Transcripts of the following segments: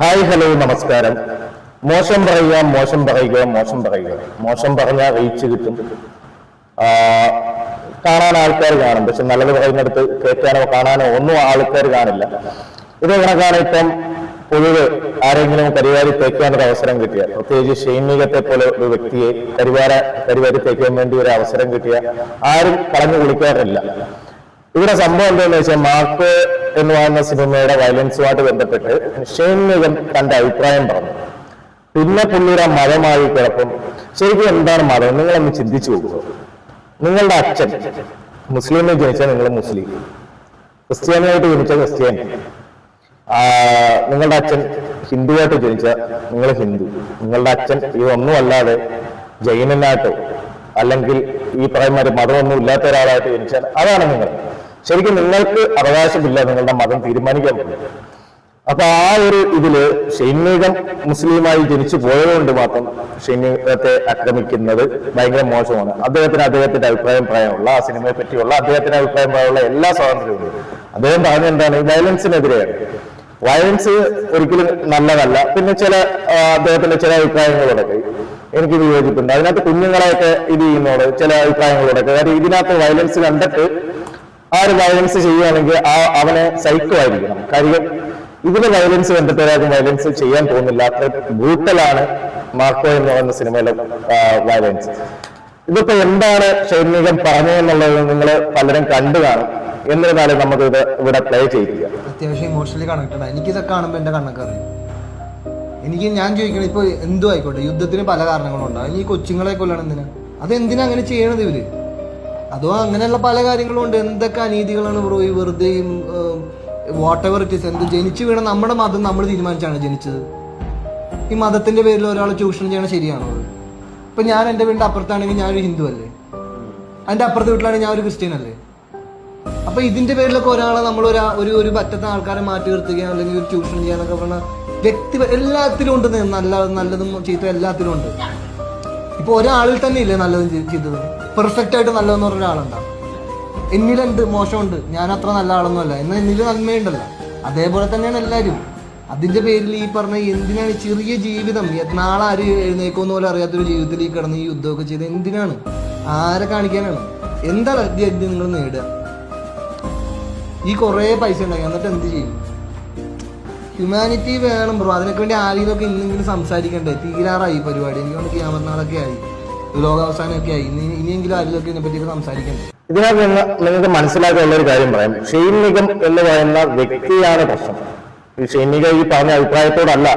Hi hello നമസ്കാരം. മോശം പറയുക മോശം പറയുക മോശം പറയുക. മോശം പറഞ്ഞാൽ റീച്ച് കിട്ടും. കാണാൻ ആൾക്കാർ കാണും. പക്ഷെ നല്ലത് പറയുന്നിടത്ത് കേൾക്കാനോ കാണാനോ ഒന്നും ആൾക്കാർ കാണില്ല. ഇത് കണക്കാണ് ഇപ്പം പൊതുവെ ആരെങ്കിലും കരിവാരി തേക്കാനൊരു അവസരം കിട്ടിയ പ്രത്യേകിച്ച് ഷെയ്മികത്തെ പോലെ ഒരു വ്യക്തിയെ കരിവാര കരിവാരി തേക്കാൻ വേണ്ടി ഒരു അവസരം കിട്ടിയ ആരും കളഞ്ഞു കുളിക്കാറില്ല ഇവിടെ സംഭവം എന്താണെന്ന് വെച്ചാൽ മാർക്ക് എന്ന് പറയുന്ന സിനിമയുടെ വയലൻസുമായിട്ട് ബന്ധപ്പെട്ട് ഷെയ്ൻ നിഗം തന്റെ അഭിപ്രായം പറഞ്ഞു. പിന്നെ പുള്ളിയുടെ മതമായി കിടക്കും ശരിക്കും എന്താണ് മതം? നിങ്ങളൊന്ന് ചിന്തിച്ചു പോകുക നിങ്ങളുടെ അച്ഛൻ മുസ്ലിമിൽ ജനിച്ചാൽ നിങ്ങൾ മുസ്ലിം ക്രിസ്ത്യാനിയായിട്ട് ജനിച്ച ക്രിസ്ത്യാനി. നിങ്ങളുടെ അച്ഛൻ ഹിന്ദുവായിട്ട് ജനിച്ച നിങ്ങൾ ഹിന്ദു. നിങ്ങളുടെ അച്ഛൻ ഇതൊന്നും അല്ലാതെ ജൈനനായിട്ടോ അല്ലെങ്കിൽ ഈ പറയുന്ന ഒരു മതമൊന്നും ഇല്ലാത്ത ഒരാളായിട്ട് ജനിച്ചാൽ അതാണ് നിങ്ങൾ. ശരിക്കും നിങ്ങൾക്ക് അവകാശമില്ല നിങ്ങളുടെ മതം തീരുമാനിക്കാൻ പറ്റും അപ്പൊ ആ ഒരു ഇതിൽ ഷൈനികം മുസ്ലിമായി ജനിച്ചു പോയതുകൊണ്ട് മാത്രം ഷൈനികത്തെ ആക്രമിക്കുന്നത് ഭയങ്കര മോശമാണ്. അദ്ദേഹത്തിന് അദ്ദേഹത്തിന്റെ അഭിപ്രായം പറയാനുള്ള ആ സിനിമയെ പറ്റിയുള്ള അദ്ദേഹത്തിന്റെ അഭിപ്രായം പറയാനുള്ള എല്ലാ സ്വാതന്ത്ര്യവും അദ്ദേഹം പറഞ്ഞ എന്താണ് വയലൻസിനെതിരെയാണ്. വയലൻസ് ഒരിക്കലും നല്ലതല്ല. പിന്നെ ചില അദ്ദേഹത്തിന്റെ ചില അഭിപ്രായങ്ങളോടൊക്കെ എനിക്ക് വിയോജിപ്പുണ്ട്. അതിനകത്ത് കുഞ്ഞുങ്ങളെയൊക്കെ ഇത് ചെയ്യുന്നോട് ചില അഭിപ്രായങ്ങളോടൊക്കെ. കാര്യം ഇതിനകത്ത് വയലൻസ് കണ്ടിട്ട് ആ ഒരു വയലൻസ് ചെയ്യുകയാണെങ്കിൽ ആ അവനെ സൈക്കോ ആയിരിക്കണം. കാര്യം ഇതിന് വയലൻസ് ഒരാൾക്ക് വയലൻസ് ചെയ്യാൻ തോന്നില്ല അത്ര ബ്രൂട്ടലാണ് മാർക്കോ എന്ന് പറയുന്ന സിനിമയിലെ വയലൻസ് ഇതിപ്പോ എന്താണ് ഷൈനികം പറഞ്ഞതെന്നുള്ളത് നിങ്ങൾ പലരും കണ്ടു കാണും. എന്നിരുന്നാലും നമുക്ക് ഇത് ഇവിടെ പ്ലേ ചെയ്യിക്കുക അത്യാവശ്യം ഇമോഷണലി കണക്റ്റഡ് എനിക്ക് എനിക്കിതൊക്കെ കാണുമ്പോൾ എന്റെ കണ്ണൊക്കെ എനിക്ക് ഞാൻ ചോദിക്കണം ഇപ്പോൾ എന്തു ആയിക്കോട്ടെ. യുദ്ധത്തിന് പല കാരണങ്ങളുണ്ടാവും ഈ കൊച്ചുങ്ങളെ കൊല്ലണം എന്തിനാ? അത് എന്തിനാ അങ്ങനെ ചെയ്യണത് ഇവർ? അതോ അങ്ങനെയുള്ള പല കാര്യങ്ങളും ഉണ്ട്. എന്തൊക്കെ അനീതികളാണ് ബ്രോ ഈ വെറുതെ വാട്ട് എവർ ഇറ്റ് ഇസ് എന്ത് ജനിച്ചു വീണ നമ്മുടെ മതം നമ്മൾ തീരുമാനിച്ചാണ് ജനിച്ചത്. ഈ മതത്തിന്റെ പേരിൽ ഒരാൾ ചൂഷണം ചെയ്യണം ശരിയാണോ ഇപ്പൊ ഞാൻ എന്റെ വീടിന്റെ അപ്പുറത്താണെങ്കിൽ ഞാനൊരു ഹിന്ദു അല്ലേ? അതിന്റെ അപ്പുറത്തെ വീട്ടിലാണെങ്കിൽ ഞാൻ ഒരു ക്രിസ്ത്യൻ അല്ലേ? അപ്പൊ ഇതിന്റെ പേരിലൊക്കെ ഒരാളെ നമ്മൾ ഒരു ഒരു പറ്റത്തെ ആൾക്കാരെ മാറ്റി നിർത്തുകയോ അല്ലെങ്കിൽ ഒരു ട്യൂഷൻ ചെയ്യാന്നൊക്കെ പറഞ്ഞ വ്യക്തി എല്ലാത്തിലും ഉണ്ട് നല്ല നല്ലതും ചീത്ത എല്ലാത്തിലും ഉണ്ട്. ഇപ്പൊ ഒരാളിൽ തന്നെ ഇല്ലേ നല്ലതും ചീത്തതും? പെർഫെക്റ്റ് ആയിട്ട് നല്ലതെന്ന് പറഞ്ഞ ഒരാളുണ്ടാവും എന്നിലുണ്ട് മോശമുണ്ട്? ഞാൻ അത്ര നല്ല ആളൊന്നുമല്ല. എന്നാൽ എന്നിൽ നന്മയുണ്ടല്ലോ. അതേപോലെ തന്നെയാണ് എല്ലാവരും. അതിന്റെ പേരിൽ ഈ പറഞ്ഞ എന്തിനാണ് ചെറിയ ജീവിതം? നാളെ ആര് എഴുന്നേക്കോന്ന് പോലും അറിയാത്തൊരു ജീവിതത്തിൽ ഈ കിടന്ന് ഈ യുദ്ധമൊക്കെ ചെയ്ത് എന്തിനാണ്? ആരെ കാണിക്കാനാണ്? എന്താണ് നിങ്ങൾ നേടുക? ഈ കുറേ പൈസ ഉണ്ടാക്കി എന്നിട്ട് എന്ത് ചെയ്യും? ഹ്യൂമാനിറ്റി വേണം ബ്രോ അതിനൊക്കെ വേണ്ടി ആരെങ്കിലുമൊക്കെ ഇന്നെങ്കിലും സംസാരിക്കണ്ടേ? തീരാറായി പരിപാടി. എനിക്ക് തോന്നുന്നു ക്യാമറനാളൊക്കെ ആയി. ലോകാവസാനമൊക്കെ ഇനിയെങ്കിലും ആരെങ്കിലുമൊക്കെ ഇതിനെ സംസാരിക്കണ്ടേ? ഇതിനകത്ത് നിന്ന് നിങ്ങൾക്ക് മനസ്സിലാക്കാനുള്ള ഒരു കാര്യം പറയാം. ഷൈനികം എന്ന് പറയുന്ന വ്യക്തിയാണ് പ്രശ്നം. ഈ ഷൈനിക ഈ പറഞ്ഞ അഭിപ്രായത്തോടല്ല.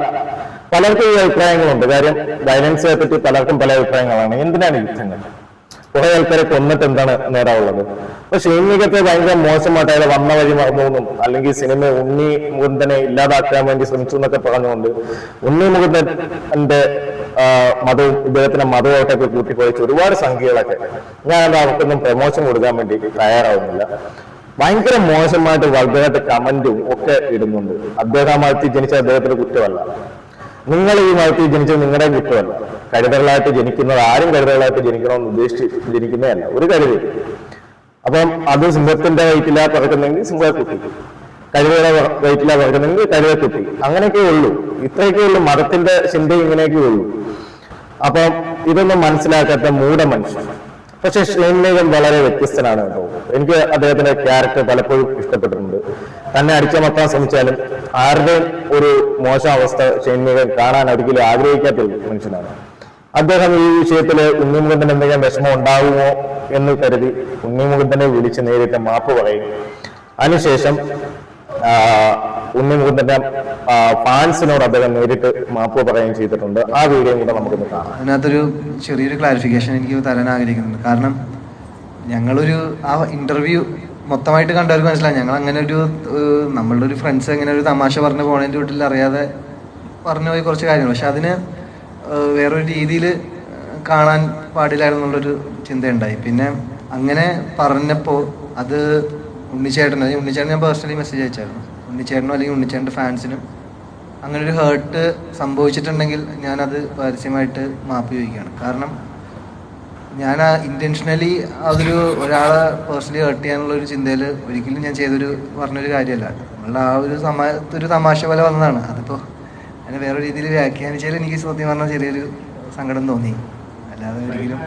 പലർക്കും ഈ അഭിപ്രായങ്ങളുണ്ട്. കാര്യം വയലൻസിനെ പറ്റി പലർക്കും പല അഭിപ്രായങ്ങളാണ്. എന്തിനാണ് യുദ്ധങ്ങൾ? കുറെ ആൾക്കാരെ കൊന്നിട്ട് എന്താണ് നേടാവുള്ളത് അപ്പൊ ഷൈനികത്തെ ഭയങ്കര മോശമായിട്ട് അയാൾ വന്ന വഴി മറന്നുവെന്നും അല്ലെങ്കിൽ സിനിമ ഉണ്ണി മുകുന്ദനെ ഇല്ലാതാക്കാൻ വേണ്ടി ശ്രമിച്ചു എന്നൊക്കെ പറഞ്ഞുകൊണ്ട് ഉണ്ണി മുകുന്ദന്റെ മതവും ഇദ്ദേഹത്തിന്റെ മതവുമായിട്ടൊക്കെ കൂട്ടിക്കുഴച്ച് ഒരുപാട് സംഖ്യകളൊക്കെ. ഞാൻ അവർക്കൊന്നും പ്രമോഷൻ കൊടുക്കാൻ വേണ്ടി തയ്യാറാവുന്നില്ല. ഭയങ്കര മോശമായിട്ട് വലുതായിട്ട് കമന്റും ഒക്കെ ഇടുന്നുണ്ട്. അദ്ദേഹം മതത്തിൽ ജനിച്ച അദ്ദേഹത്തിന്റെ കുറ്റമല്ല. നിങ്ങൾ ഈ മതത്തിൽ ജനിച്ചത് നിങ്ങളുടെ കുറ്റമല്ല. കരുതലായിട്ട് ജനിക്കുന്നത് ആരും കരുതലായിട്ട് ജനിക്കണമെന്ന് ഉദ്ദേശിച്ച് ജനിക്കുന്നതല്ല. ഒരു കരുതി. അപ്പം അത് സിംഹത്തിന്റെ വയറ്റിലാ പറക്കുന്നെങ്കിൽ സിംഹത്തെ കുട്ടി കഴുതയുടെ വയറ്റിലാ പറക്കുന്നെങ്കിൽ കഴുത കിട്ടി അങ്ങനെയൊക്കെ ഉള്ളൂ. ഇത്രയൊക്കെ ഉള്ളൂ. മതത്തിന്റെ ചിന്ത ഇങ്ങനെയൊക്കെ ഉള്ളൂ. അപ്പം ഇതൊന്നും മനസ്സിലാക്കാത്ത മൂഢ മനുഷ്യൻ പക്ഷെ ഷെയ്ൻമേഗൻ വളരെ വ്യത്യസ്തനാണ് എനിക്ക് അദ്ദേഹത്തിന്റെ ക്യാരക്ടർ പലപ്പോഴും ഇഷ്ടപ്പെട്ടിട്ടുണ്ട്. തന്നെ അടിച്ചമർത്താൻ ശ്രമിച്ചാലും ആരുടെയും ഒരു മോശം അവസ്ഥ ഷെയ്ൻമേഗൻ കാണാൻ ഒരിക്കലും ആഗ്രഹിക്കാത്ത മനുഷ്യനാണ്. അദ്ദേഹം ഈ വിഷയത്തിൽ ഉണ്ണിമുഖത്തിന് എന്തെങ്കിലും വിഷമം ഉണ്ടാകുമോ എന്ന് കരുതി ഉണ്ണിമുഖത്തിനെ വിളിച്ച് നേരിട്ട് മാപ്പ് പറയും. അതിനുശേഷം ഉണ്ണിമുഖത്തിന്റെ ഫാൻസിനോട് അദ്ദേഹം നേരിട്ട് മാപ്പ് പറയുകയും ചെയ്തിട്ടുണ്ട്. ആ വീഡിയോ കൂടെ നമുക്കൊന്ന് കാണാം. അതിനകത്തൊരു ചെറിയൊരു ക്ലാരിഫിക്കേഷൻ എനിക്ക് തരാൻ ആഗ്രഹിക്കുന്നുണ്ട്. കാരണം ഞങ്ങളൊരു ആ ഇന്റർവ്യൂ മൊത്തമായിട്ട് കണ്ടവർക്ക് മനസ്സിലായി. ഞങ്ങൾ അങ്ങനെ ഒരു നമ്മളുടെ ഒരു ഫ്രണ്ട്സ് അങ്ങനെ ഒരു തമാശ പറഞ്ഞു പോണതിന്റെ വീട്ടിൽ അറിയാതെ പറഞ്ഞു പോയി കുറച്ച് കാര്യങ്ങൾ. പക്ഷെ അതിന് വേറൊരു രീതിയിൽ കാണാൻ പാടില്ലായിരുന്നു എന്നുള്ളൊരു ചിന്തയുണ്ടായി. പിന്നെ അങ്ങനെ പറഞ്ഞപ്പോൾ അത് ഉണ്ണിച്ചേട്ടൻ അല്ലെങ്കിൽ ഉണ്ണിച്ചേട്ടൻ ഞാൻ പേഴ്സണലി മെസ്സേജ് അയച്ചായിരുന്നു. ഉണ്ണിച്ചേട്ടനോ അല്ലെങ്കിൽ ഉണ്ണിച്ചേട്ടന്റെ ഫാൻസിനും അങ്ങനെ ഒരു ഹേർട്ട് സംഭവിച്ചിട്ടുണ്ടെങ്കിൽ ഞാനത് പരസ്യമായിട്ട് മാപ്പ് ചോദിക്കുകയാണ്. കാരണം ഞാൻ ആ ഇന്റൻഷനലി അതൊരു ഒരാളെ പേഴ്സണലി ഹേർട്ട് ചെയ്യാനുള്ള ഒരു ചിന്തയിൽ ഒരിക്കലും ഞാൻ ചെയ്തൊരു പറഞ്ഞൊരു കാര്യമല്ല. നമ്മളുടെ ആ ഒരു സമാ ഒരു തമാശ പോലെ വന്നതാണ്. അതിപ്പോൾ അതിനെ വേറെ രീതിയിൽ വ്യാഖ്യാനിച്ചാൽ എനിക്ക് സത്യം പറഞ്ഞാൽ ചെറിയൊരു സങ്കടം തോന്നി. അല്ലാതെ ഒരിക്കലും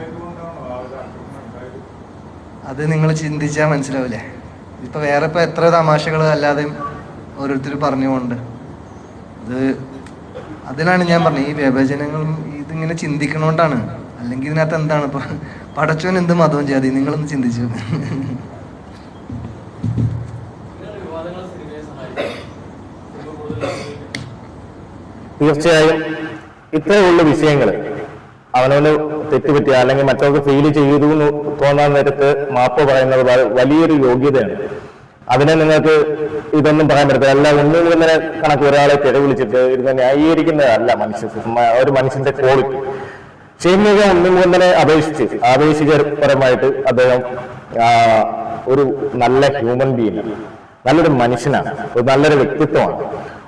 അത് നിങ്ങൾ ചിന്തിച്ചാൽ മനസ്സിലാവില്ലേ? ഇപ്പൊ വേറെ ഇപ്പൊ എത്ര തമാശകൾ അല്ലാതെ ഓരോരുത്തർ പറഞ്ഞുകൊണ്ട്. അത് അതിനാണ് ഞാൻ പറഞ്ഞത് ഈ വിഭജനങ്ങളും ഇതിങ്ങനെ ചിന്തിക്കണോണ്ടാണ്. അല്ലെങ്കിൽ ഇതിനകത്ത് എന്താണ് ഇപ്പൊ പടച്ചോൻ എന്ത് മതവും ജാതി നിങ്ങളൊന്ന് ചിന്തിച്ചു. തീർച്ചയായും ഇത്രയുള്ള വിഷയങ്ങൾ അവനവന് തെറ്റുപറ്റിയ അല്ലെങ്കിൽ മറ്റവർക്ക് ഫീൽ ചെയ്തു തോന്നാൻ നേരത്ത് മാപ്പ് പറയുന്നത് വലിയൊരു യോഗ്യതയാണ്. അതിനെ നിങ്ങൾക്ക് ഇതൊന്നും പറയാൻ പറ്റത്തില്ല. അല്ല ഒന്നും ഇങ്ങനെ കണക്ക് ഒരാളെ തെറി വിളിച്ചിട്ട് ഇരുന്ന് ന്യായീകരിക്കുന്നതല്ല മനുഷ്യ ഒരു മനുഷ്യന്റെ ക്വാളിറ്റി ഷെയ്മിക ഒന്നും കൊണ്ടനെ അപേക്ഷിച്ച് ആവേശികപരമായിട്ട് അദ്ദേഹം ഒരു നല്ല ഹ്യൂമൻ ബീങ് നല്ലൊരു മനുഷ്യനാണ്. ഒരു നല്ലൊരു വ്യക്തിത്വമാണ്.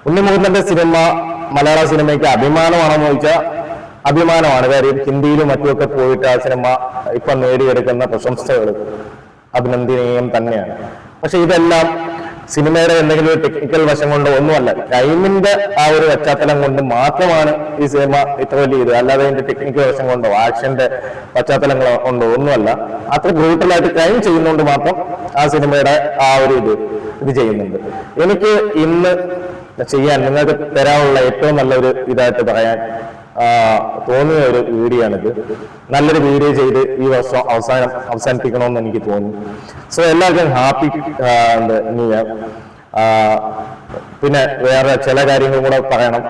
ഉണ്ണിമുകുന്ദന്റെ സിനിമ മലയാള സിനിമയ്ക്ക് അഭിമാനമാണെന്ന് ചോദിച്ചാൽ അഭിമാനമാണ്. കാര്യം ഹിന്ദിയിലും മറ്റുമൊക്കെ പോയിട്ട് ആ സിനിമ ഇപ്പൊ നേടിയെടുക്കുന്ന പ്രശംസകൾ അഭിനന്ദനീയം തന്നെയാണ്. പക്ഷെ ഇതെല്ലാം സിനിമയുടെ എന്തെങ്കിലും ഒരു ടെക്നിക്കൽ വശം കൊണ്ടോ ഒന്നുമല്ല. ടൈമിന്റെ ആ ഒരു പശ്ചാത്തലം കൊണ്ട് മാത്രമാണ് ഈ സിനിമ ഇത്ര വലിയ ഇത് അല്ലാതെ അതിന്റെ ടെക്നിക്കൽ വശം കൊണ്ടോ ആക്ഷന്റെ പശ്ചാത്തലങ്ങളോ കൊണ്ടോ ഒന്നുമല്ല. അത്ര ബ്രൂട്ടലായിട്ട് ക്രൈം ചെയ്യുന്നതുകൊണ്ട് മാത്രം ആ സിനിമയുടെ ആ ഒരു ഇത് ഇത് ചെയ്യുന്നുണ്ട്. എനിക്ക് ഇന്ന് ചെയ്യാൻ നിങ്ങൾക്ക് തരാനുള്ള ഏറ്റവും നല്ലൊരു ഇതായിട്ട് പറയാൻ തോന്നിയ ഒരു വീഡിയോ ആണിത് നല്ലൊരു വീഡിയോ ചെയ്ത് ഈ വർഷം അവസാനം അവസാനിപ്പിക്കണമെന്ന് എനിക്ക് തോന്നി. സോ എല്ലാവർക്കും ഹാപ്പി ന്യൂ ഇയർ. പിന്നെ വേറെ ചില കാര്യങ്ങളും കൂടെ പറയണം.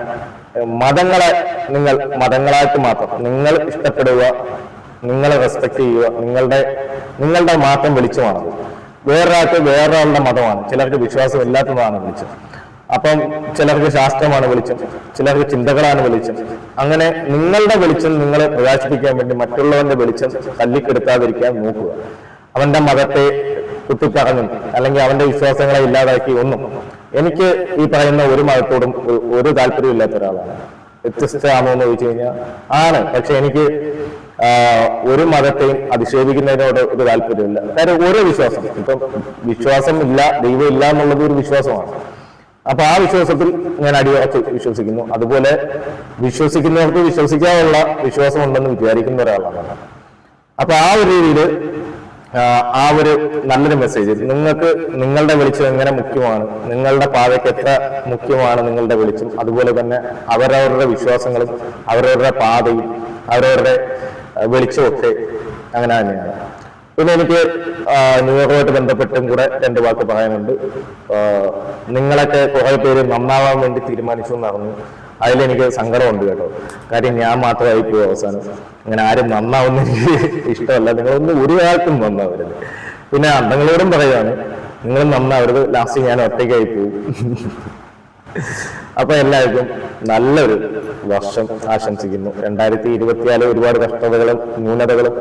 മതങ്ങളെ നിങ്ങൾ മതങ്ങളായിട്ട് മാത്രം നിങ്ങൾ ഇഷ്ടപ്പെടുക നിങ്ങളെ റെസ്പെക്ട് ചെയ്യുക നിങ്ങളുടെ നിങ്ങളുടെ മാത്രം വെളിച്ചമാണത് വേറൊരാൾക്ക് വേറൊരാളുടെ മതമാണ്. ചിലർക്ക് വിശ്വാസം ഇല്ലാത്തതാണ് വെളിച്ചം അപ്പം ചിലർക്ക് ശാസ്ത്രമാണ് വെളിച്ചം ചിലർക്ക് ചിന്തകളാണ് വെളിച്ചം. അങ്ങനെ നിങ്ങളുടെ വെളിച്ചം നിങ്ങളെ പ്രകാശിപ്പിക്കാൻ വേണ്ടി മറ്റുള്ളവന്റെ വെളിച്ചം തല്ലിക്കെടുത്താതിരിക്കാൻ നോക്കുക. അവന്റെ മതത്തെ കുത്തിപ്പറഞ്ഞും അല്ലെങ്കിൽ അവന്റെ വിശ്വാസങ്ങളെ ഇല്ലാതാക്കി ഒന്നും. എനിക്ക് ഈ പറയുന്ന ഒരു മതത്തോടും ഒരു താല്പര്യമില്ലാത്ത ഒരാളാണ്. വ്യത്യസ്തമാണോ എന്ന് ചോദിച്ചു കഴിഞ്ഞാൽ ആണ്. പക്ഷെ എനിക്ക് ഒരു മതത്തെയും അധിക്ഷേപിക്കുന്നതിനോട് ഒരു താല്പര്യമില്ല. കാര്യം ഓരോ വിശ്വാസം. ഇപ്പം വിശ്വാസം ഇല്ല ദൈവം ഇല്ല എന്നുള്ളത് ഒരു വിശ്വാസമാണ്. അപ്പൊ ആ വിശ്വാസത്തിൽ ഞാൻ അടിയുറച്ച് വിശ്വസിക്കുന്നു. അതുപോലെ വിശ്വസിക്കുന്നവർക്ക് വിശ്വസിക്കാനുള്ള വിശ്വാസം ഉണ്ടെന്ന് വിചാരിക്കുന്ന ഒരാളാണ്. അപ്പൊ ആ ഒരു രീതിയിൽ ആ ഒരു നല്ലൊരു മെസ്സേജ് നിങ്ങൾക്ക് നിങ്ങളുടെ വെളിച്ചം എങ്ങനെ മുഖ്യമാണ്? നിങ്ങളുടെ പാതയ്ക്ക് എത്ര മുഖ്യമാണ് നിങ്ങളുടെ വെളിച്ചം? അതുപോലെ തന്നെ അവരവരുടെ വിശ്വാസങ്ങളും അവരവരുടെ പാതയും അവരവരുടെ വെളിച്ചമൊക്കെ അങ്ങനെ തന്നെയാണ്. പിന്നെ എനിക്ക് ന്യൂയോർക്കുമായിട്ട് ന്യൂ ബന്ധപ്പെട്ടും കൂടെ രണ്ട് വാക്ക് പറയാനുണ്ട്. നിങ്ങളൊക്കെ കുറെ പേര് നന്നാവാൻ വേണ്ടി തീരുമാനിച്ചു എന്ന് പറഞ്ഞു അതിലെനിക്ക് സങ്കടമുണ്ട് കേട്ടോ. കാര്യം ഞാൻ മാത്രമായി പോയി അവസാനം. അങ്ങനെ ആരും നന്നാവുന്ന എനിക്ക് ഇഷ്ടമല്ല. നിങ്ങളൊന്നും ഒരു കാലത്തും നന്നാവരുത്. പിന്നെ അന്തങ്ങളോടും പറയുകയാണ് നിങ്ങൾ നന്നാവരുത്. ലാസ്റ്റ് ഞാൻ ഒറ്റയ്ക്കായി പോകും അപ്പൊ എല്ലാവർക്കും നല്ലൊരു വർഷം ആശംസിക്കുന്നു. രണ്ടായിരത്തി ഇരുപത്തിനാല് ഒരുപാട് കഷ്ടതകളും ന്യൂനതകളും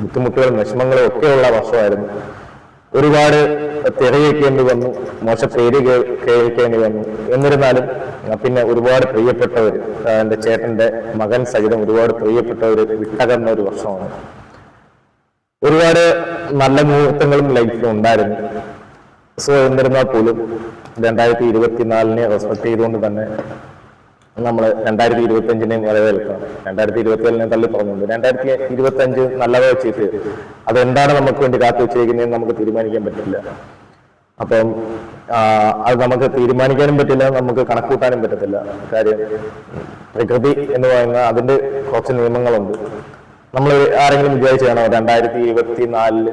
ബുദ്ധിമുട്ടുകളും വിഷമങ്ങളും ഒക്കെയുള്ള വർഷമായിരുന്നു. ഒരുപാട് തിരയേക്കേണ്ടി വന്നു മോശ പേര് കേൾക്കേണ്ടി വന്നു. എന്നിരുന്നാലും പിന്നെ ഒരുപാട് പ്രിയപ്പെട്ടവർ എന്റെ ചേട്ടന്റെ മകൻ സഹിതം ഒരുപാട് പ്രിയപ്പെട്ടവർ വിട്ടകർന്ന ഒരു വർഷമാണ്. ഒരുപാട് നല്ല മുഹൂർത്തങ്ങളും ലൈഫിൽ ഉണ്ടായിരുന്നു. സോ എന്നിരുന്നാൽ പോലും രണ്ടായിരത്തി ഇരുപത്തിനാലിനെ റെസ്പെക്ട് ചെയ്തുകൊണ്ട് തന്നെ നമ്മൾ രണ്ടായിരത്തി ഇരുപത്തി അഞ്ചിനെ വരവേൽക്കണം രണ്ടായിരത്തി ഇരുപത്തി ഏഴിനെ തള്ളി പറഞ്ഞുണ്ട് രണ്ടായിരത്തി ഇരുപത്തി അഞ്ച് നല്ലത് വെച്ചിട്ട് അതെന്താണ് നമുക്ക് വേണ്ടി കാത്തു വെച്ചേക്കുന്നതെന്ന് നമുക്ക് തീരുമാനിക്കാൻ പറ്റില്ല. അപ്പം അത് നമുക്ക് തീരുമാനിക്കാനും പറ്റില്ല നമുക്ക് കണക്കൂട്ടാനും പറ്റത്തില്ല. കാര്യം പ്രകൃതി എന്ന് പറയുന്ന അതിന്റെ കുറച്ച് നിയമങ്ങളുണ്ട്. നമ്മൾ ആരെങ്കിലും വിചാരിച്ചാണോ രണ്ടായിരത്തി ഇരുപത്തി നാലിൽ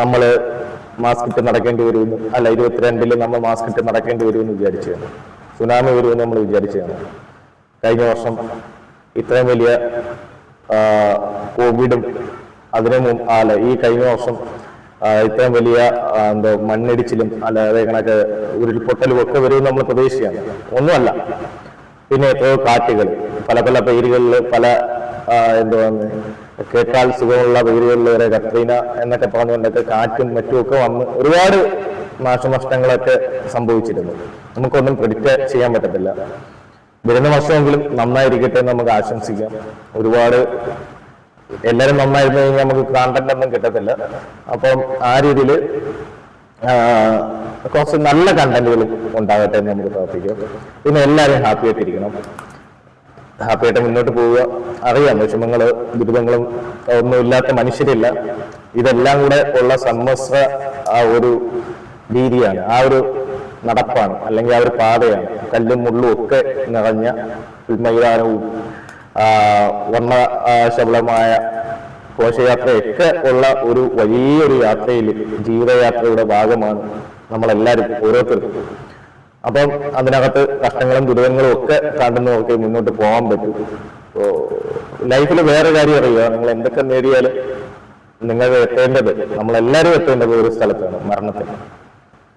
നമ്മൾ മാസ്ക് ഇട്ട് നടക്കേണ്ടി വരുമെന്ന് അല്ല ഇരുപത്തിരണ്ടിൽ നമ്മൾ മാസ്ക് ഇട്ട് നടക്കേണ്ടി വരുമെന്ന് വിചാരിച്ചതാണ് സുനാമി വരുമെന്ന് നമ്മൾ വിചാരിച്ചതാണ്. കഴിഞ്ഞ വർഷം ഇത്രയും വലിയ കോവിഡും അതിനു മുമ്പ് അല്ല ഈ കഴിഞ്ഞ വർഷം ഇത്രയും വലിയ എന്തോ മണ്ണിടിച്ചിലും അല്ല അതേ കണക്ക് ഉരുൾപൊട്ടലും ഒക്കെ വരുമെന്ന് നമ്മൾ പ്രതീക്ഷിക്കുകയാണ് ഒന്നുമല്ല. പിന്നെ എത്രയോ കാറ്റുകൾ പല പല പേരുകളിൽ പല ആ, എന്തുവാന്ന് കേട്ടാൽ സുഖമുള്ള പേരുകളിൽ വരെ കത്രീന എന്നൊക്കെ പറഞ്ഞുകൊണ്ടൊക്കെ കാറ്റും മറ്റും ഒക്കെ വന്ന് ഒരുപാട് നാശനഷ്ടങ്ങളൊക്കെ സംഭവിച്ചിരുന്നു. നമുക്കൊന്നും പ്രിഡിക്റ്റ് ചെയ്യാൻ പറ്റത്തില്ല. വരുന്ന വർഷമെങ്കിലും നന്നായിരിക്കട്ടെ എന്ന് നമുക്ക് ആശംസിക്കാം. ഒരുപാട് എല്ലാവരും നന്നായിരുന്നു കഴിഞ്ഞാൽ നമുക്ക് കണ്ടന്റ് ഒന്നും കിട്ടത്തില്ല. അപ്പം ആ രീതിയിൽ കുറച്ച് നല്ല കണ്ടന്റുകൾ ഉണ്ടാകട്ടെ എന്ന് നമുക്ക് പ്രാർത്ഥിക്കാം. പിന്നെ എല്ലാവരും ഹാപ്പി ആയിട്ടിരിക്കണം. ഹാപ്പി ആയിട്ട് മുന്നോട്ട് പോവുക. അറിയാം വിഷമങ്ങൾ ദുരിതങ്ങളും ഒന്നുമില്ലാത്ത മനുഷ്യരില്ല. ഇതെല്ലാം കൂടെ ഉള്ള സമ്മിശ്ര ആ ഒരു രീതിയാണ് ആ ഒരു നടപ്പാണ് അല്ലെങ്കിൽ ആ ഒരു പാതയാണ്. കല്ലും മുള്ളും ഒക്കെ നിറഞ്ഞ മൈതാനവും വർണ ശബളമായ ഘോഷയാത്രയൊക്കെ ഉള്ള ഒരു വലിയൊരു യാത്രയിൽ ജീവിതയാത്രയുടെ ഭാഗമാണ് നമ്മളെല്ലാവരും ഓരോരുത്തർക്കും അപ്പം അതിനകത്ത് കഷ്ടങ്ങളും ദുരിതങ്ങളും ഒക്കെ കണ്ടുന്നവർക്ക് മുന്നോട്ട് പോകാൻ പറ്റും. ലൈഫിൽ വേറെ കാര്യം അറിയുക. നിങ്ങൾ എന്തൊക്കെ നേടിയാലും നിങ്ങൾ എത്തേണ്ടത് നമ്മളെല്ലാവരും എത്തേണ്ടത് ഒരു സ്ഥലത്താണ് മരണത്തിൽ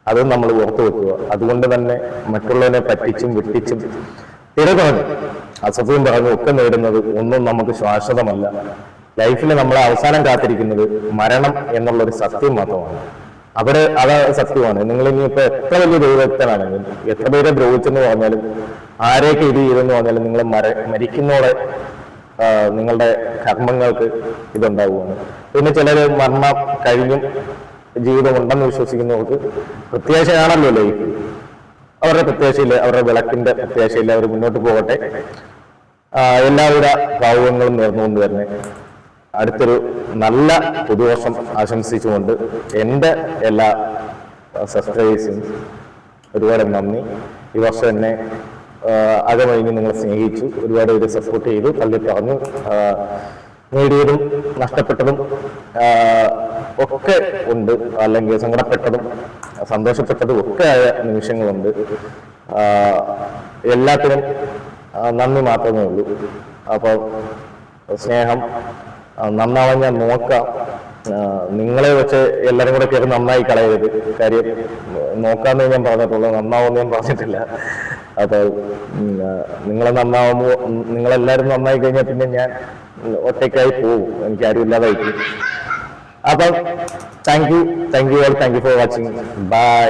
അത് നമ്മൾ ഓർത്തു വെക്കുക. അതുകൊണ്ട് തന്നെ മറ്റുള്ളവരെ പറ്റിച്ചും വെട്ടിച്ചും തിരഞ്ഞു അസഫയും പറഞ്ഞു ഒക്കെ നേടുന്നത് ഒന്നും നമുക്ക് ശാശ്വതമല്ല. ലൈഫിൽ നമ്മളെ അവസാനം കാത്തിരിക്കുന്നത് മരണം എന്നുള്ള ഒരു സത്യം മാത്രമാണ്. അവിടെ അത് സത്യമാണ്. നിങ്ങൾ ഇനിയിപ്പോ എത്ര വലിയ ദൈവഭക്തനാണെങ്കിലും എത്ര പേരെ ദ്രോഹിച്ചെന്ന് പറഞ്ഞാലും ആരെയൊക്കെ ഇത് ചെയ്തെന്ന് പറഞ്ഞാലും നിങ്ങൾ മര മരിക്കുന്നോടെ നിങ്ങളുടെ കർമ്മങ്ങൾക്ക് ഇതുണ്ടാവുകയാണ്. പിന്നെ ചിലർ മരണം കഴിഞ്ഞും ജീവിതം ഉണ്ടെന്ന് വിശ്വസിക്കുന്നവർക്ക് പ്രത്യാശയാണല്ലോ ലൈഫ്. അവരുടെ പ്രത്യാശയില്ല അവരുടെ വിളക്കിന്റെ പ്രത്യാശയില്ല അവർ മുന്നോട്ട് പോകട്ടെ. എല്ലാവിധ ഭാവുകങ്ങളും നേർന്നുകൊണ്ട് തന്നെ അടുത്തൊരു നല്ല പുതുവർഷം ആശംസിച്ചുകൊണ്ട് എന്റെ എല്ലാ സബ്സ്ക്രൈബേഴ്സും ഒരുപാട് നന്ദി. ഈ വർഷം എന്നെ അകമഴിഞ്ഞ് നിങ്ങൾ സ്നേഹിച്ചു ഒരുപാട് പേര് സപ്പോർട്ട് ചെയ്തു തള്ളി പറഞ്ഞു നേടിയതും നഷ്ടപ്പെട്ടതും ഒക്കെ ഉണ്ട്. അല്ലെങ്കിൽ സങ്കടപ്പെട്ടതും സന്തോഷപ്പെട്ടതും ഒക്കെ ആയ നിമിഷങ്ങളുണ്ട്. എല്ലാത്തിനും നന്ദി മാത്രമേ ഉള്ളൂ. അപ്പോൾ സ്നേഹം നന്നാവാൻ ഞാൻ നോക്കാം. നിങ്ങളെ വെച്ച് എല്ലാരും കൂടെ കയറി നന്നായി കളയരുത്. കാര്യം നോക്കാന്നേ ഞാൻ പറഞ്ഞിട്ടുള്ളൂ നന്നാവുമെന്ന് ഞാൻ പറഞ്ഞിട്ടില്ല. അപ്പൊ നിങ്ങളെ നന്നാവുമ്പോ നിങ്ങളെല്ലാവരും നന്നായി കഴിഞ്ഞാൽ പിന്നെ ഞാൻ ഒറ്റയ്ക്കായി പോകും എനിക്ക് ആരും ഇല്ലാതായി appam thank you thank you all thank you for watching bye